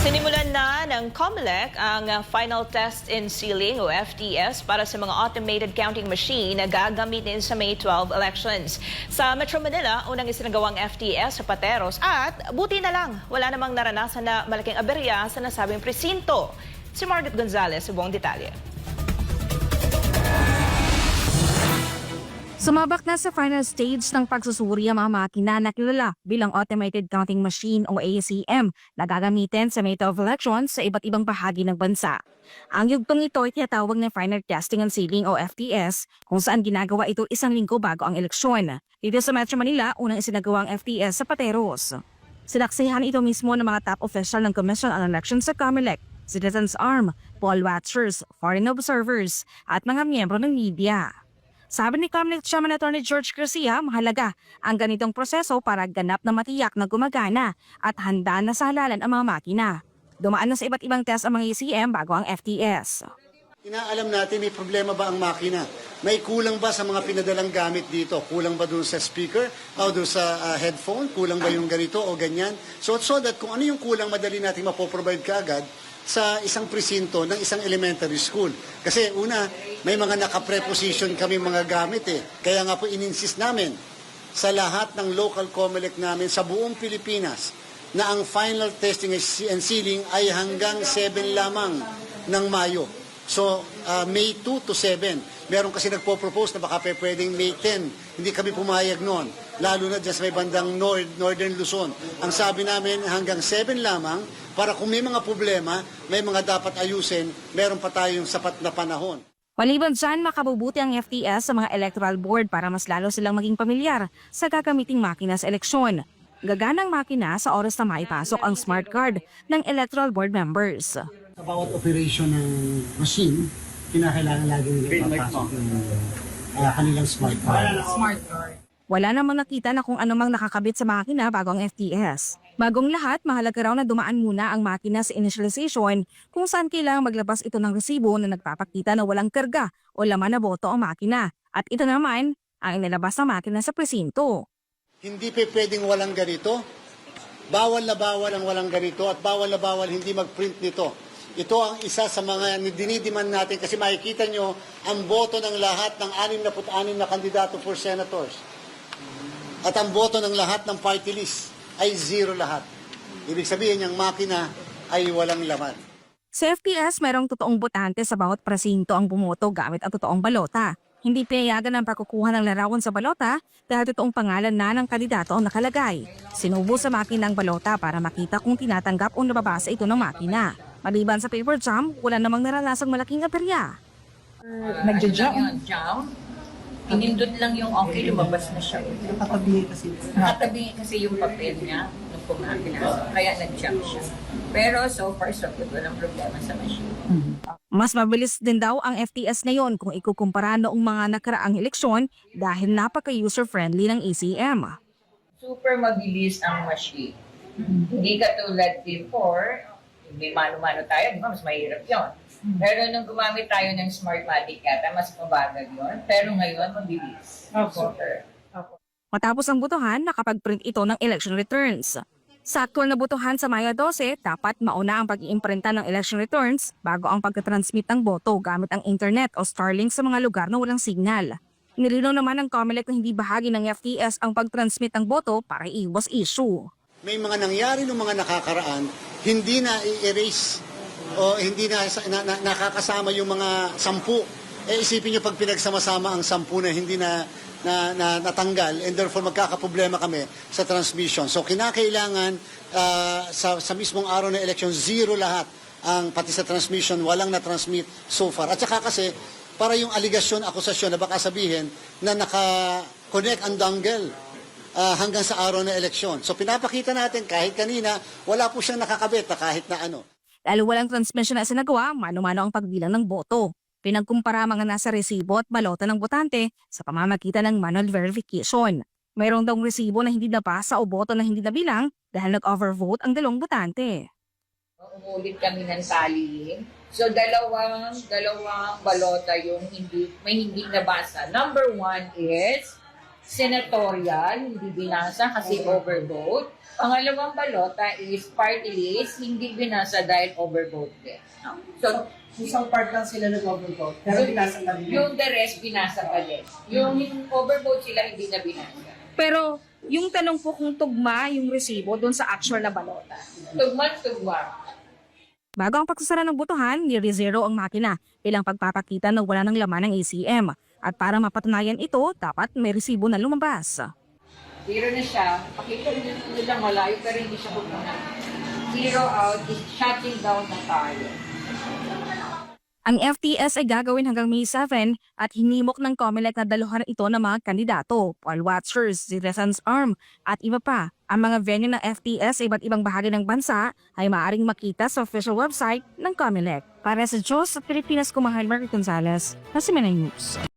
Sinimulan na ng COMELEC ang uh, final test in sealing o FTS para sa mga automated counting machine na gagamitin sa May 12 elections. Sa Metro Manila, unang isinagawang FTS sa Pateros at buti na lang, wala namang naranasan na malaking aberya sa nasabing presinto. Si Margaret Gonzalez sa buong detalye. Sumabak na sa final stage ng pagsusuri ang mga makina na kilala bilang Automated Counting Machine o ACM na gagamitin sa May 12 elections sa iba't ibang bahagi ng bansa. Ang yugtong ito ay tinatawag na Final Testing and Sealing o FTS kung saan ginagawa ito isang linggo bago ang eleksyon. Dito sa Metro Manila, unang isinagawa ang FTS sa Pateros. Sinaksihan ito mismo ng mga top official ng Commission on Elections sa COMELEC, Citizens Arm, poll watchers, foreign observers at mga miyembro ng media. Sabi ni Comelec Chairman Attorney George Garcia, mahalaga ang ganitong proseso para ganap na matiyak na gumagana at handa na sa halalan ang mga makina. Dumaan na sa iba't ibang test ang mga ECM bago ang FTS. Inaalam natin may problema ba ang makina? May kulang ba sa mga pinadalang gamit dito? Kulang ba doon sa speaker o doon sa ah, headphone? Kulang ba yung ganito o ganyan? So, so that kung ano yung kulang, madali natin mapoprovide kaagad sa isang presinto ng isang elementary school. Kasi una, may mga nakapreposition kami mga gamit eh. Kaya nga po ininsist namin sa lahat ng local COMELEC namin sa buong Pilipinas na ang final testing and sealing ay hanggang 7 lamang ng Mayo. So, uh, May 2 to 7. Meron kasi nagpo-propose na baka pwedeng May 10. Hindi kami pumayag noon. Lalo na dyan sa may bandang Nord, Northern Luzon. Ang sabi namin hanggang 7 lamang para kung may mga problema, may mga dapat ayusin, meron pa tayong sapat na panahon. Maliban dyan, makabubuti ang FTS sa mga electoral board para mas lalo silang maging pamilyar sa gagamiting makina sa eleksyon. Gaganang makina sa oras na maipasok ang smart card ng electoral board members. Sa bawat operation ng machine, kinakailangan lagi nila ipapasok yung uh, kanilang smart card. Wala namang nakita na kung anumang nakakabit sa makina bago ang FTS. Bagong lahat, mahalaga raw na dumaan muna ang makina sa initialization kung saan kailangang maglabas ito ng resibo na nagpapakita na walang karga o laman na boto ang makina. At ito naman ang inilabas ng makina sa presinto. Hindi pa pwedeng walang ganito. Bawal na bawal ang walang ganito at bawal na bawal hindi mag-print nito. Ito ang isa sa mga dinidiman natin kasi makikita nyo ang boto ng lahat ng 66 na kandidato for senators. At ang boto ng lahat ng party list ay zero lahat. Ibig sabihin yung makina ay walang laman. Sa FTS, merong totoong botante sa bawat presinto ang bumoto gamit ang totoong balota. Hindi pinayagan ang pagkukuha ng larawan sa balota dahil totoong pangalan na ng kandidato ang nakalagay. Sinubo sa makina ang balota para makita kung tinatanggap o nababasa ito ng makina. Maliban sa paper jam, wala namang naranasang malaking aperya. Nagja-jam. Pinindot lang yung okay, lumabas na siya. Nakatabi kasi. Nakatabi kasi yung papel niya nung pumakina. Kaya nag-jam siya. Pero so far, so good. Walang problema sa machine. Mas mabilis din daw ang FTS ngayon kung ikukumpara noong mga nakaraang eleksyon dahil napaka-user-friendly ng ECM. Super mabilis ang machine. Hindi katulad before, may mano-mano tayo, di ba? Mas mahirap yun. Pero nung gumamit tayo ng Smartmatic yata, mas mabagal yun. Pero ngayon, mabilis. Opo. Super. Matapos ang botohan, nakapag-print ito ng election returns. Sa actual na botohan sa Mayo 12, dapat mauna ang pag-iimprinta ng election returns bago ang pagkatransmit ng boto gamit ang internet o Starlink sa mga lugar na walang signal. Nilinaw naman ng COMELEC na hindi bahagi ng FTS ang pag-transmit ng boto para iwas issue. May mga nangyari ng mga nakakaraan, hindi na i-erase o hindi na, na, na nakakasama yung mga sampu. Eh isipin nyo pag pinagsama-sama ang sampu na hindi na, na, na natanggal and therefore magkakaproblema kami sa transmission. So kinakailangan ah, sa, sa mismong araw ng election, zero lahat ang pati sa transmission, walang na-transmit so far. At saka kasi, para yung aligasyon, akusasyon na baka sabihin na naka-connect ang dongle ah, hanggang sa araw ng eleksyon. So pinapakita natin kahit kanina, wala po siyang nakakabit na kahit na ano. Lalo walang transmission na sinagawa, mano-mano ang pagbilang ng boto. Pinagkumpara mga nasa resibo at balota ng botante sa pamamagitan ng manual verification. Mayroong daw resibo na hindi nabasa o boto na hindi nabilang dahil nag-overvote ang dalawang botante. Umulit kami ng tallying. So, dalawang, dalawang balota yung hindi, may hindi nabasa. Number one is senatorial, hindi binasa kasi overvote. Pangalawang balota is party list, hindi binasa dahil overvote din. So, isang part lang sila nag-overvote. Pero binasa pa rin. yung the rest binasa pa din. Yung overvote sila hindi na binasa. Pero yung tanong po kung tugma yung resibo doon sa actual na balota. Tugma-tugma. Bago ang pagsasara ng botohan, nire-zero ang makina bilang pagpapakita na wala ng laman ng ACM. At para mapatunayan ito, dapat may resibo na lumabas. Zero na siya. Pakita nyo nila malayo pero hindi siya pupunta. Zero out is shutting down na tayo. Ang FTS ay gagawin hanggang May 7 at hinimok ng COMELEC na daluhan ito ng mga kandidato, poll watchers, citizens arm at iba pa. Ang mga venue ng FTS sa iba't ibang bahagi ng bansa ay maaaring makita sa official website ng COMELEC. Para sa Diyos at Pilipinas, kumahal Mark Gonzalez, Nasimena News.